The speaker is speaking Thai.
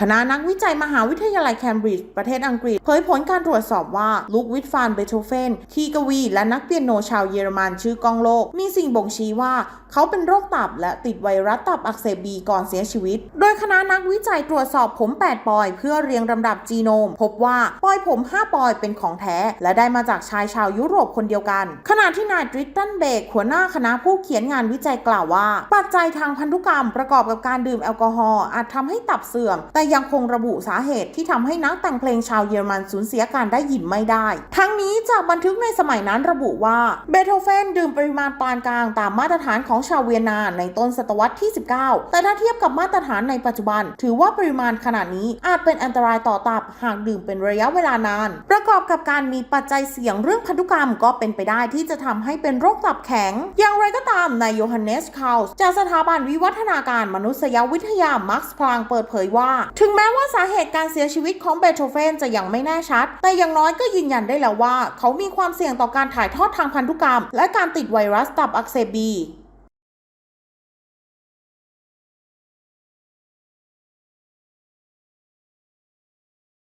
คณะนักวิจัยมหาวิทยาลัยแคมบริดจ์ประเทศอังกฤษเผยผลการตรวจสอบว่าลูกวิทฟานเบโธเฟนคีกวี และนักเปียโนชาวเยอรมันชื่อกองโลก มีสิ่งบ่งชี้ว่า เขาเป็นโรคตับและติดไวรัสตับอักเสบบีก่อนเสียชีวิต โดยคณะนักวิจัยตรวจสอบผม 8 ปอย เพื่อเรียงลำดับจีโนม พบว่าปอยผม 5 ปอยเป็นของแท้ และได้มาจากชายชาวยุโรปคนเดียวกัน ขณะที่นายดริตตันเบกหัวหน้าคณะผู้เขียนงานวิจัยกล่าวว่า ปัจจัยทางพันธุกรรมประกอบกับการดื่มแอลกอฮอล์อาจทำให้ตับเสื่อม แต่ยังคงระบุสาเหตุที่ทำให้นักแต่งเพลงชาวเยอรมันสูญเสียการได้ยินไม่ได้ ทั้งนี้จากบันทึกในสมัยนั้นระบุว่าเบโธเฟนดื่มปริมาณปานกลางตามมาตรฐานของชาวเวียนนาในต้นศตวรรษที่ 19 แต่ถ้าเทียบกับมาตรฐานในปัจจุบัน ถือว่าปริมาณขนาดนี้อาจเป็นอันตรายต่อตับหากดื่มเป็นระยะเวลานาน ประกอบกับการมีปัจจัยเสี่ยงเรื่องพันธุกรรมก็เป็นไปได้ที่จะทำให้เป็นโรคตับแข็ง อย่างไรก็ตามนายโยฮันเนสคาลส์จากสถาบันวิวัฒนาการมนุษยวิทยา มักส์พลางเปิดเผยว่าถึงแม้ว่าสาเหตุการเสียชีวิตของเบโธเฟนจะยังไม่แน่ชัด แต่อย่างน้อยก็ยืนยันได้แล้วว่า เขามีความเสี่ยงต่อการถ่ายทอดทางพันธุกรรม และการติดไวรัสตับอักเสบบี